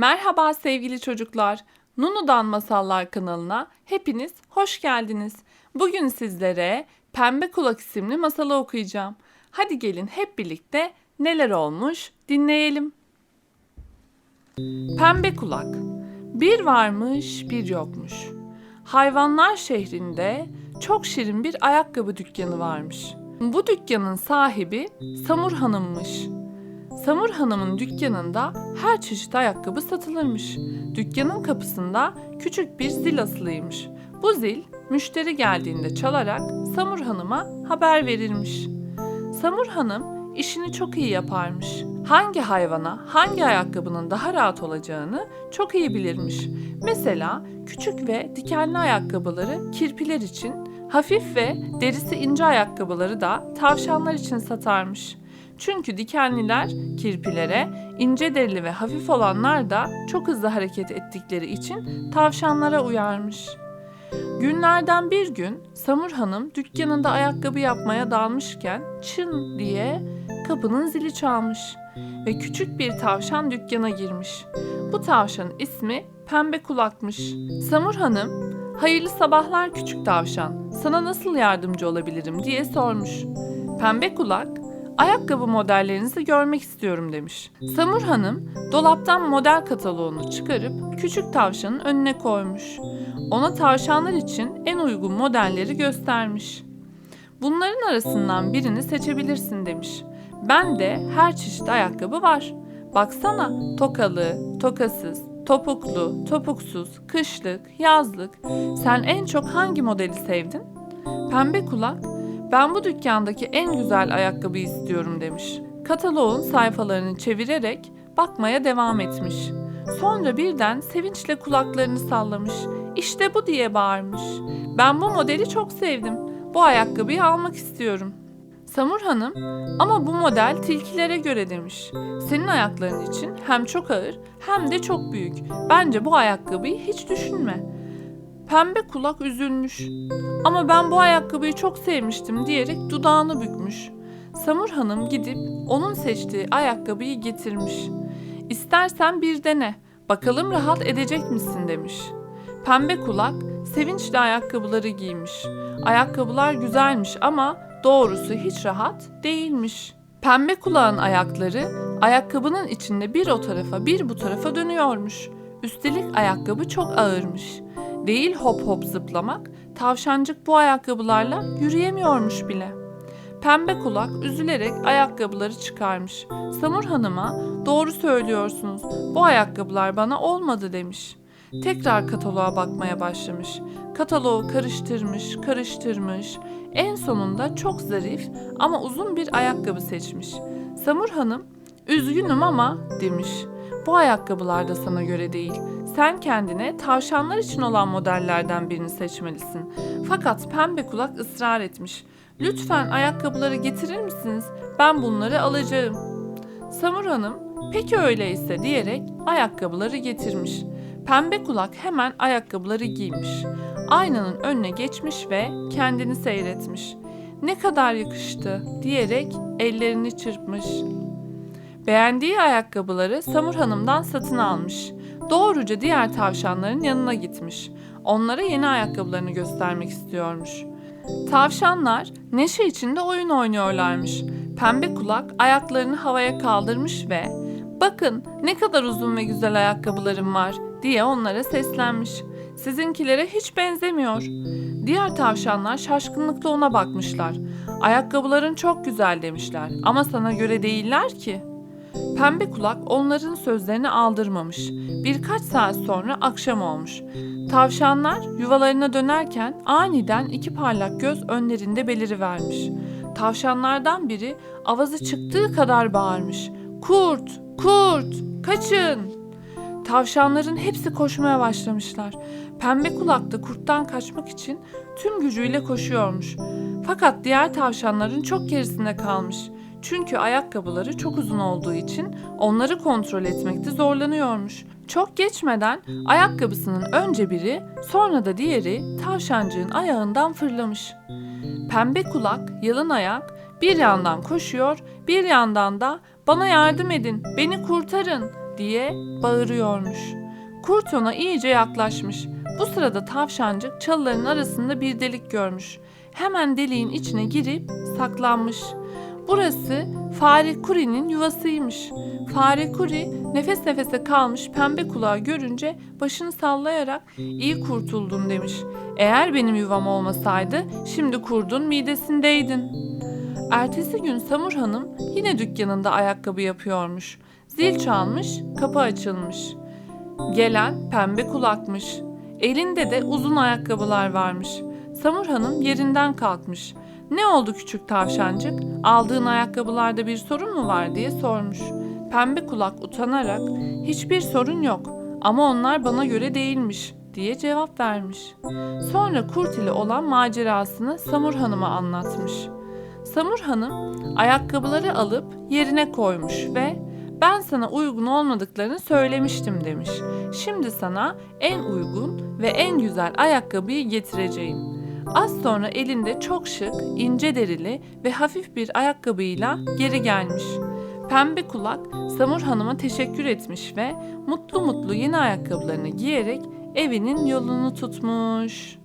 Merhaba sevgili çocuklar. Nunu'dan Masallar kanalına hepiniz hoş geldiniz. Bugün sizlere Pembe Kulak isimli masalı okuyacağım. Hadi gelin hep birlikte neler olmuş dinleyelim. Pembe Kulak Bir varmış bir yokmuş. Hayvanlar şehrinde çok şirin bir ayakkabı dükkanı varmış. Bu dükkanın sahibi Samur Hanım'mış. Samur Hanım'ın dükkanında her çeşit ayakkabı satılırmış. Dükkanın kapısında küçük bir zil asılıymış. Bu zil müşteri geldiğinde çalarak Samur Hanım'a haber verirmiş. Samur Hanım işini çok iyi yaparmış. Hangi hayvana, hangi ayakkabının daha rahat olacağını çok iyi bilirmiş. Mesela küçük ve dikenli ayakkabıları kirpiler için, hafif ve derisi ince ayakkabıları da tavşanlar için satarmış. Çünkü dikenliler kirpilere, ince derili ve hafif olanlar da çok hızlı hareket ettikleri için tavşanlara uyarmış. Günlerden bir gün Samur Hanım dükkanında ayakkabı yapmaya dalmışken çın diye kapının zili çalmış ve küçük bir tavşan dükkana girmiş. Bu tavşanın ismi Pembe Kulakmış. Samur Hanım, "Hayırlı sabahlar küçük tavşan. Sana nasıl yardımcı olabilirim?" diye sormuş. Pembe Kulak, "Ayakkabı modellerinizi görmek istiyorum." demiş. Samur Hanım dolaptan model kataloğunu çıkarıp küçük tavşanın önüne koymuş. Ona tavşanlar için en uygun modelleri göstermiş. Bunların arasından birini seçebilirsin demiş. Ben de her çeşit ayakkabı var. Baksana tokalı, tokasız, topuklu, topuksuz, kışlık, yazlık. Sen en çok hangi modeli sevdin? Pembe kulak, ben bu dükkandaki en güzel ayakkabıyı istiyorum demiş. Kataloğun sayfalarını çevirerek bakmaya devam etmiş. Sonra birden sevinçle kulaklarını sallamış. İşte bu diye bağırmış. Ben bu modeli çok sevdim. Bu ayakkabıyı almak istiyorum. Samur Hanım, ama bu model tilkilere göre demiş. Senin ayakların için hem çok ağır hem de çok büyük. Bence bu ayakkabıyı hiç düşünme. Pembe kulak üzülmüş. Ama ben bu ayakkabıyı çok sevmiştim diyerek dudağını bükmüş. Samur Hanım gidip onun seçtiği ayakkabıyı getirmiş. İstersen bir dene. Bakalım rahat edecek misin demiş. Pembe kulak sevinçle ayakkabıları giymiş. Ayakkabılar güzelmiş ama doğrusu hiç rahat değilmiş. Pembe kulağın ayakları ayakkabının içinde bir o tarafa bir bu tarafa dönüyormuş. Üstelik ayakkabı çok ağırmış. Değil hop hop zıplamak, tavşancık bu ayakkabılarla yürüyemiyormuş bile. Pembe kulak üzülerek ayakkabıları çıkarmış. Samur Hanım'a doğru söylüyorsunuz bu ayakkabılar bana olmadı demiş. Tekrar kataloğa bakmaya başlamış. Kataloğu karıştırmış, karıştırmış. En sonunda çok zarif ama uzun bir ayakkabı seçmiş. Samur Hanım, üzgünüm ama demiş. Bu ayakkabılar da sana göre değil. Sen kendine tavşanlar için olan modellerden birini seçmelisin. Fakat pembe kulak ısrar etmiş. Lütfen ayakkabıları getirir misiniz? Ben bunları alacağım. Samur Hanım, peki öyleyse diyerek ayakkabıları getirmiş. Pembe kulak hemen ayakkabıları giymiş. Aynanın önüne geçmiş ve kendini seyretmiş. Ne kadar yakıştı diyerek ellerini çırpmış. Beğendiği ayakkabıları Samur Hanım'dan satın almış. Doğruca diğer tavşanların yanına gitmiş. Onlara yeni ayakkabılarını göstermek istiyormuş. Tavşanlar neşe içinde oyun oynuyorlarmış. Pembe kulak ayaklarını havaya kaldırmış ve "Bakın ne kadar uzun ve güzel ayakkabılarım var." diye onlara seslenmiş. Sizinkilere hiç benzemiyor. Diğer tavşanlar şaşkınlıkla ona bakmışlar. Ayakkabıların çok güzel demişler ama sana göre değiller ki. Pembe kulak onların sözlerini aldırmamış. Birkaç saat sonra akşam olmuş. Tavşanlar yuvalarına dönerken aniden iki parlak göz önlerinde belirivermiş. Tavşanlardan biri avazı çıktığı kadar bağırmış. Kurt, kurt, kaçın! Tavşanların hepsi koşmaya başlamışlar. Pembe kulak da kurttan kaçmak için tüm gücüyle koşuyormuş. Fakat diğer tavşanların çok gerisinde kalmış. Çünkü ayakkabıları çok uzun olduğu için onları kontrol etmekte zorlanıyormuş. Çok geçmeden ayakkabısının önce biri sonra da diğeri tavşancığın ayağından fırlamış. Pembe kulak, yalın ayak bir yandan koşuyor, bir yandan da bana yardım edin, beni kurtarın diye bağırıyormuş. Kurt ona iyice yaklaşmış. Bu sırada tavşancık çalıların arasında bir delik görmüş. Hemen deliğin içine girip saklanmış. Burası Fare Kuri'nin yuvasıymış. Fare Kuri nefes nefese kalmış pembe kulağı görünce başını sallayarak iyi kurtuldun demiş. Eğer benim yuvam olmasaydı şimdi kurdun midesindeydin. Ertesi gün Samur Hanım yine dükkanında ayakkabı yapıyormuş. Zil çalmış, kapı açılmış. Gelen pembe kulakmış. Elinde de uzun ayakkabılar varmış. Samur Hanım yerinden kalkmış. Ne oldu küçük tavşancık? Aldığın ayakkabılarda bir sorun mu var diye sormuş. Pembe kulak utanarak hiçbir sorun yok ama onlar bana göre değilmiş diye cevap vermiş. Sonra kurt ile olan macerasını Samur Hanım'a anlatmış. Samur Hanım ayakkabıları alıp yerine koymuş ve ben sana uygun olmadıklarını söylemiştim demiş. Şimdi sana en uygun ve en güzel ayakkabıyı getireceğim. Az sonra elinde çok şık, ince derili ve hafif bir ayakkabıyla geri gelmiş. Pembe kulak Samur Hanım'a teşekkür etmiş ve mutlu mutlu yeni ayakkabılarını giyerek evinin yolunu tutmuş.